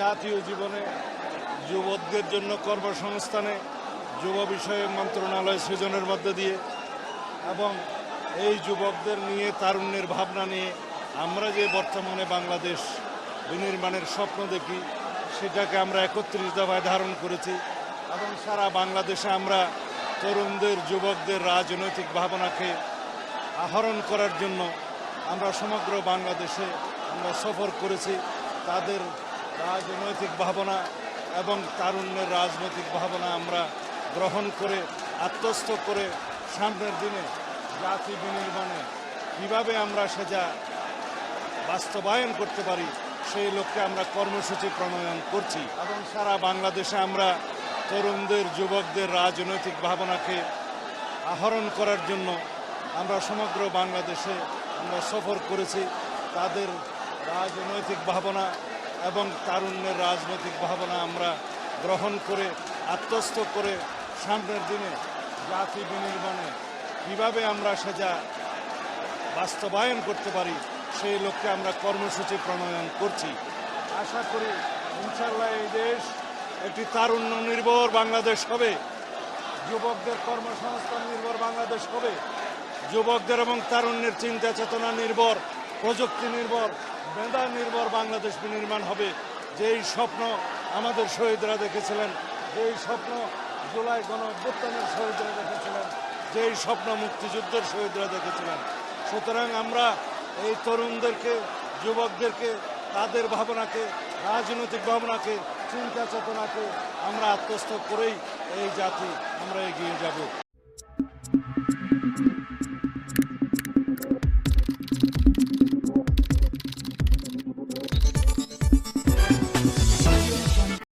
জাতীয় জীবনে, যুবকদের জন্য কর্মসংস্থানে, যুব বিষয়ে মন্ত্রণালয় সৃজনের মধ্য দিয়ে এবং এই যুবকদের নিয়ে তারুণ্যের ভাবনা নিয়ে আমরা যে বর্তমানে বাংলাদেশ বিনির্মাণের স্বপ্ন দেখি, সেটাকে আমরা একত্রিত দফায় ধারণ করেছি এবং সারা বাংলাদেশে আমরা তরুণদের, যুবকদের রাজনৈতিক ভাবনাকে আহরণ করার জন্য আমরা সমগ্র বাংলাদেশে আমরা সফর করেছি। তাদের রাজনৈতিক ভাবনা এবং তারুণ্যের রাজনৈতিক ভাবনা আমরা গ্রহণ করে, আত্মস্থ করে সামনের দিনে জাতি বিনির্মাণে কীভাবে আমরা সেটা বাস্তবায়ন করতে পারি, সেই লক্ষ্যে আমরা কর্মসূচি প্রণয়ন করছি। এবং সারা বাংলাদেশে আমরা তরুণদের, যুবকদের রাজনৈতিক ভাবনাকে আহরণ করার জন্য আমরা সমগ্র বাংলাদেশে আমরা সফর করেছি। তাদের রাজনৈতিক ভাবনা এবং তারুণ্যের রাজনৈতিক ভাবনা আমরা গ্রহণ করে, আত্মস্থ করে সামনের দিনে জাতি বিনির্মাণে কীভাবে আমরা সেটা বাস্তবায়ন করতে পারি, সেই লক্ষ্যে আমরা কর্মসূচি প্রণয়ন করছি। আশা করি ইনশাল্লাহ এই দেশ একটি তারুণ্য নির্ভর বাংলাদেশ হবে। যুবকদের কর্মসংস্থান নির্ভর বাংলাদেশ হবে। যুবকদের এবং তারুণ্যের চিন্তা চেতনা নির্ভর, প্রযুক্তি নির্ভর মেধা নির্ভর বাংলাদেশ বিনির্মাণ হবে। যেই স্বপ্ন আমাদের শহীদরা দেখেছিলেন, যেই স্বপ্ন জুলাই গণ অভ্যুত্থানের শহীদরা দেখেছিলেন, যেই স্বপ্ন মুক্তিযুদ্ধের শহীদরা দেখেছিলেন। সুতরাং আমরা এই তরুণদেরকে, যুবকদেরকে, তাদের ভাবনাকে, রাজনৈতিক ভাবনাকে, চিন্তা চেতনাকে আমরা আত্মস্থ করেই এই জাতি আমরা এগিয়ে যাব।